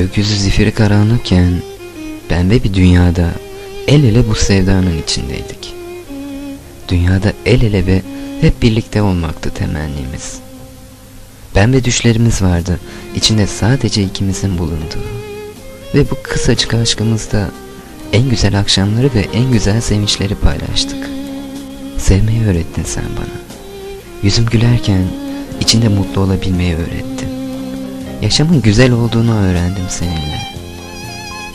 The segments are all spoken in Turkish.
Gökyüzü zifiri karanlıkken pembe bir dünyada el ele bu sevdanın içindeydik. Dünyada el ele ve hep birlikte olmaktı temennimiz. Pembe düşlerimiz vardı, içinde sadece ikimizin bulunduğu. Ve bu kısacık aşkımızda en güzel akşamları ve en güzel sevinçleri paylaştık. Sevmeyi öğrettin sen bana. Yüzüm gülerken içinde mutlu olabilmeyi öğrettin. Yaşamın güzel olduğunu öğrendim seninle.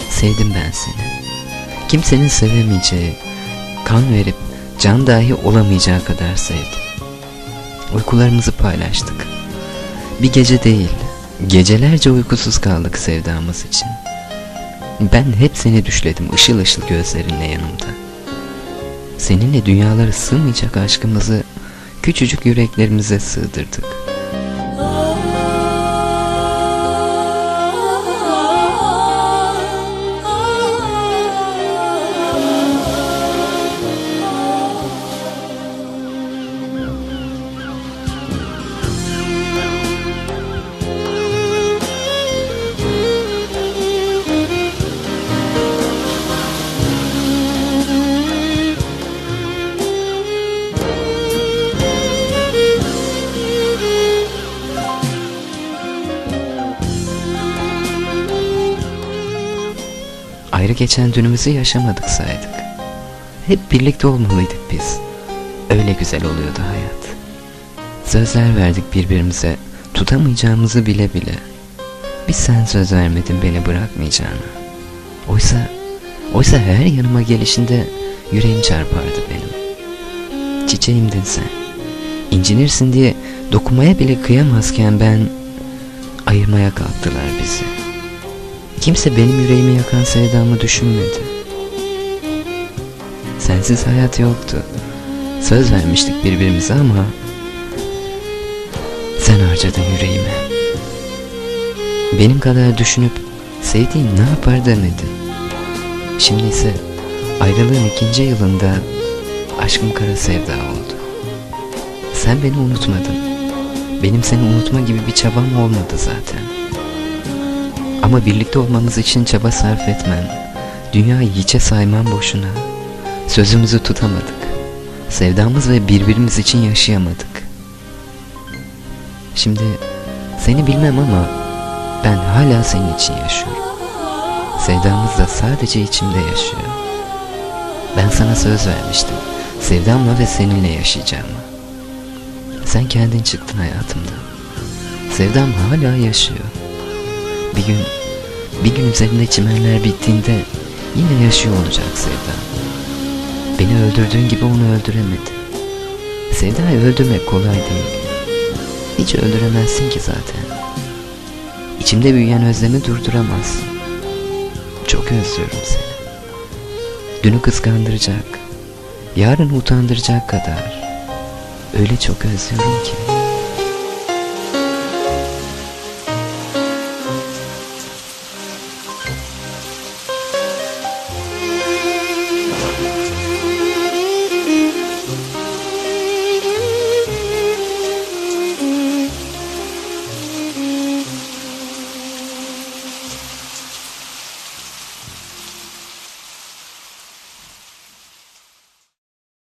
Sevdim ben seni. Kimsenin sevemeyeceği, kan verip can dahi olamayacağı kadar sevdim. Uykularımızı paylaştık. Bir gece değil, gecelerce uykusuz kaldık sevdamız için. Ben hep seni düşledim ışıl ışıl gözlerinle yanımda. Seninle dünyalara sığmayacak aşkımızı küçücük yüreklerimize sığdırdık. Ayrı geçen dünümüzü yaşamadık saydık. Hep birlikte olmalıydık biz. Öyle güzel oluyordu hayat. Sözler verdik birbirimize, tutamayacağımızı bile bile. Bir sen söz vermedin beni bırakmayacağını. Oysa, oysa her yanıma gelişinde yüreğim çarpardı benim. Çiçeğimdin sen. İncinirsin diye dokunmaya bile kıyamazken ben ayırmaya kalktılar bizi. Kimse benim yüreğimi yakan sevdamı düşünmedi. Sensiz hayat yoktu. Söz vermiştik birbirimize ama sen harcadın yüreğimi. Benim kadar düşünüp sevdiğin ne yapar demedin. Şimdi ise ayrılığın ikinci yılında aşkım kara sevda oldu. Sen beni unutmadın. Benim seni unutma gibi bir çabam olmadı zaten. Ama birlikte olmamız için çaba sarf etmen, dünyayı hiçe sayman boşuna. Sözümüzü tutamadık. Sevdamız ve birbirimiz için yaşayamadık. Şimdi seni bilmem ama ben hala senin için yaşıyorum. Sevdamız da sadece içimde yaşıyor. Ben sana söz vermiştim. Sevdamla ve seninle yaşayacağımı. Sen kendin çıktın hayatımdan. Sevdam hala yaşıyor. Gün, bir gün üzerinde çimenler bittiğinde yine yaşıyor olacak sevdam. Beni öldürdüğün gibi onu öldüremedi. Sevdayı öldürmek kolay değil. Hiç öldüremezsin ki zaten. İçimde büyüyen özlemi durduramazsın. Çok özlüyorum seni. Dünü kıskandıracak, yarın utandıracak kadar öyle çok özlüyorum ki.